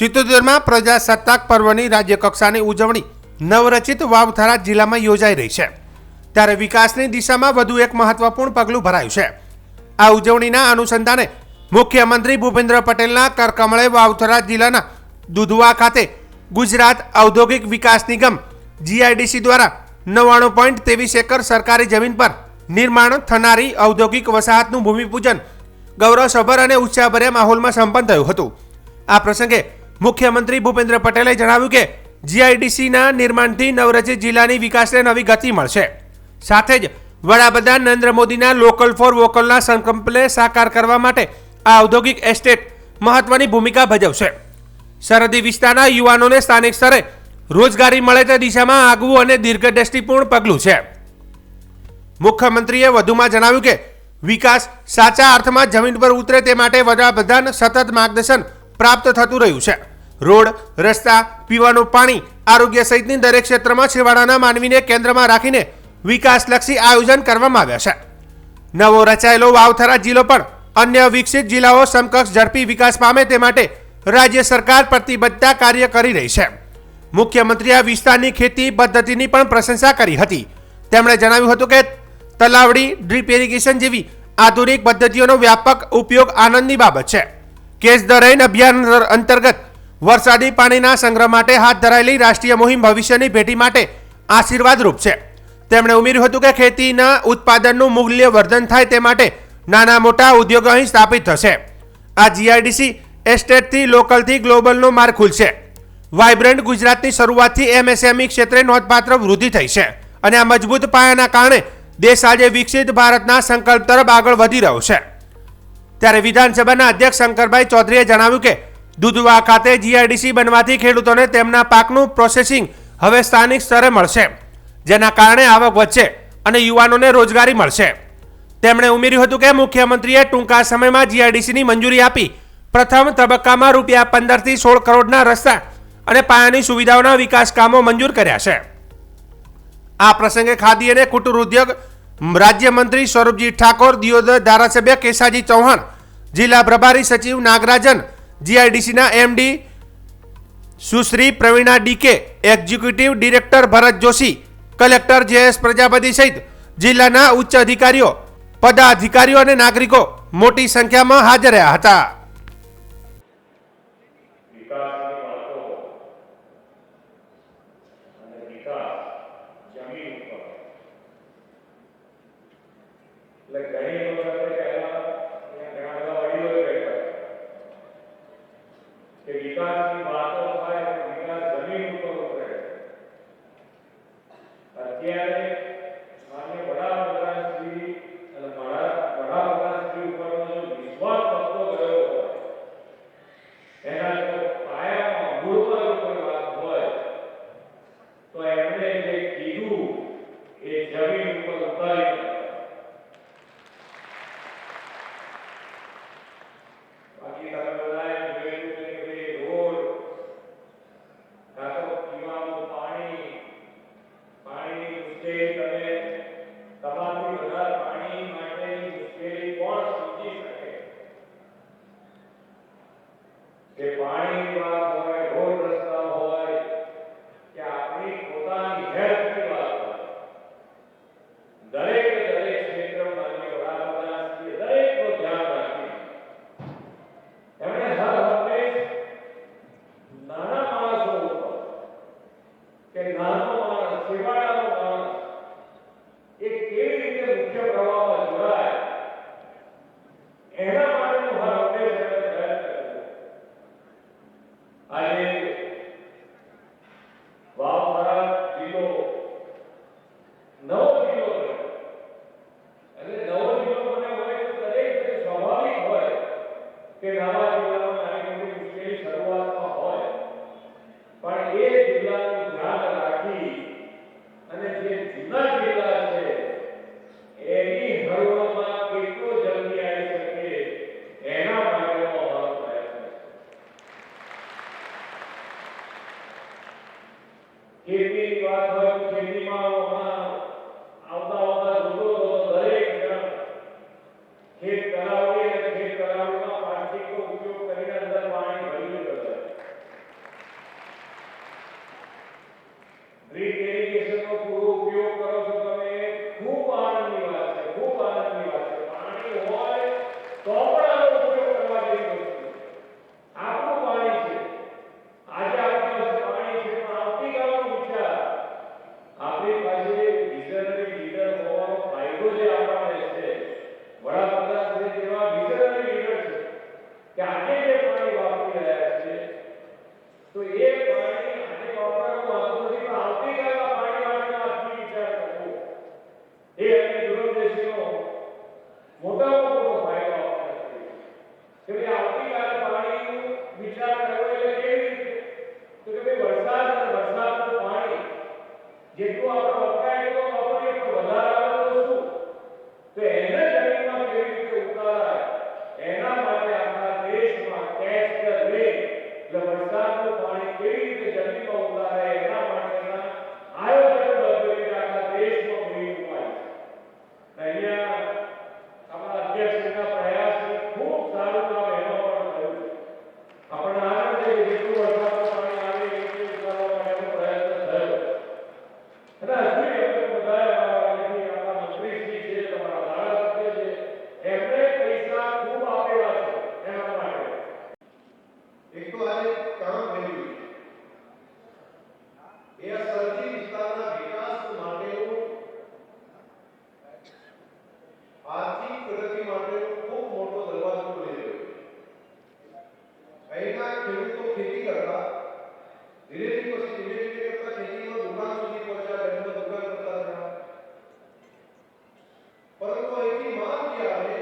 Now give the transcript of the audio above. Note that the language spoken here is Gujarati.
સિત્તોતેરમાં પ્રજાસત્તાક પર્વની રાજ્યકક્ષાની ઉજવણી નવરચિત વાવથરા જિલ્લામાં યોજાઈ રહી છે. ત્યારે વિકાસની દિશામાં વધુ એક મહત્વપૂર્ણ પગલું ભરાયું છે. આ ઉજવણીના અનુસંધાને મુખ્યમંત્રી ભૂપેન્દ્ર પટેલના કરકમળે વાવથરા જિલ્લાના દુધવા ખાતે ગુજરાત ઔદ્યોગિક વિકાસ નિગમ જીઆઈડીસી દ્વારા નવ્વાણું પોઈન્ટ ત્રેવીસ એકર સરકારી જમીન પર નિર્માણ થનારી ઔદ્યોગિક વસાહતનું ભૂમિપૂજન ગૌરવસભર અને ઉત્સાહભર્યા માહોલમાં સંપન્ન થયું હતું. આ પ્રસંગે મુખ્યમંત્રી ભૂપેન્દ્ર પટેલે જણાવ્યું કે જીઆઈડીસીના નિર્માણથી નવરચિત જિલ્લાની વિકાસને નવી ગતિ મળશે. સાથે જ વડાપ્રધાન નરેન્દ્ર મોદીના લોકલ ફોર વોકલના સંકલ્પને સાકાર કરવા માટે આ ઔદ્યોગિક એસ્ટેટ મહત્વની ભૂમિકા ભજવશે. સરહદી વિસ્તારના યુવાનોને સ્થાનિક સ્તરે રોજગારી મળે તે દિશામાં આગવું અને દીર્ઘદ્રષ્ટિપૂર્ણ પગલું છે. મુખ્યમંત્રીએ વધુમાં જણાવ્યું કે વિકાસ સાચા અર્થમાં જમીન પર ઉતરે તે માટે વડાપ્રધાન સતત માર્ગદર્શન પ્રાપ્ત થતું રહ્યું છે. રોડ, રસ્તા, પીવાનું પાણી, આરોગ્ય સહિતની દરેક ક્ષેત્રમાં છેવાડાના માનવીને કેન્દ્રમાં રાખીને વિકાસલક્ષી આયોજન કરવામાં આવ્યા છે. નવો રચાયેલો વાવથરા જિલ્લો પણ અન્ય વિકસિત જિલ્લાઓ સમકક્ષ ઝડપી વિકાસ પામે તે માટે રાજ્ય સરકાર પ્રતિબદ્ધતા કાર્ય કરી રહી છે. મુખ્યમંત્રીએ વિસ્તારની ખેતી પદ્ધતિની પણ પ્રશંસા કરી હતી. તેમણે જણાવ્યું હતું કે તલાવડી, ડ્રીપ ઇરિગેશન જેવી આધુનિક પદ્ધતિઓનો વ્યાપક ઉપયોગ આનંદની બાબત છે. કેસ ધ રેન અભિયાન અંતર્ગત વરસાદી પાણીના સંગ્રહ માટે હાથ ધરાયેલી રાષ્ટ્રીય મુહિમ ભવિષ્યની ભેટી માટે આશીર્વાદરૂપ છે. તેમણે ઉમેર્યું હતું કે ખેતીના ઉત્પાદનનું મૂલ્ય વર્ધન થાય તે માટે નાના મોટા ઉદ્યોગો અહીં સ્થાપિત થશે. આ જીઆઈડીસી એસ્ટેટથી લોકલથી ગ્લોબલનો માર્ગ ખુલશે. વાઇબ્રન્ટ ગુજરાતની શરૂઆતથી એમએસએમઈ ક્ષેત્રે નોંધપાત્ર વૃદ્ધિ થઈ છે અને આ મજબૂત પાયાના કારણે દેશ આજે વિકસિત ભારતના સંકલ્પ તરફ આગળ વધી રહ્યો છે. ત્યારે વિધાનસભાના અધ્યક્ષ શંકરભાઈ ચૌધરીએ જણાવ્યું કે દુધવા ખાતે જીઆઈડીસી બનવાથી ખેડૂતોને તેમના પાકનું પ્રોસેસિંગ હવે સ્થાનિક સ્તરે મળશે, જેના કારણે આવક વધશે અને યુવાનોને રોજગારી મળશે. તેમણે ઉમેર્યું હતું કે મુખ્યમંત્રીએ ટૂંકા સમયમાં જીઆઈડીસીની મંજૂરી આપી પ્રથમ તબક્કામાં રૂપિયા પંદરથી સોળ કરોડના રસ્તા અને પાયાની સુવિધાઓના વિકાસ કામો મંજૂર કર્યા છે. આ પ્રસંગે ખાદી અને કુટીર ઉદ્યોગ રાજ્યમંત્રી સ્વરૂપજી ઠાકોર, દિયોદર ધારાસભ્ય કેસાજી ચૌહાણ, જિલ્લા પ્રભારી સચિવ Nagarajan જીઆઈડીસીના MD Sushri Pravina DK, executive director Bharat Joshi, collector JS Prajapati સહિત જિલ્લાના ઉચ્ચ અધિકારીઓ, પદાધિકારીઓ અને નાગરિકો મોટી સંખ્યામાં હાજર રહ્યા હતા. એટલે ઘણી વખત Gary ખેતીની વાત હોય ખેતીમાં આવતા આવતા જોતો દરેક આજે વિઝનરી વાપરી રહ્યા છે, તો એ પાણી આજે વાપરવાનું પાણી વાપરવા વિચાર કરવો. એ અને દુરંદેશીનો મોટા દુકાન સુધી પહોંચ્યા ઘરમાં દુકાન પરંતુ એની માન જે આવે?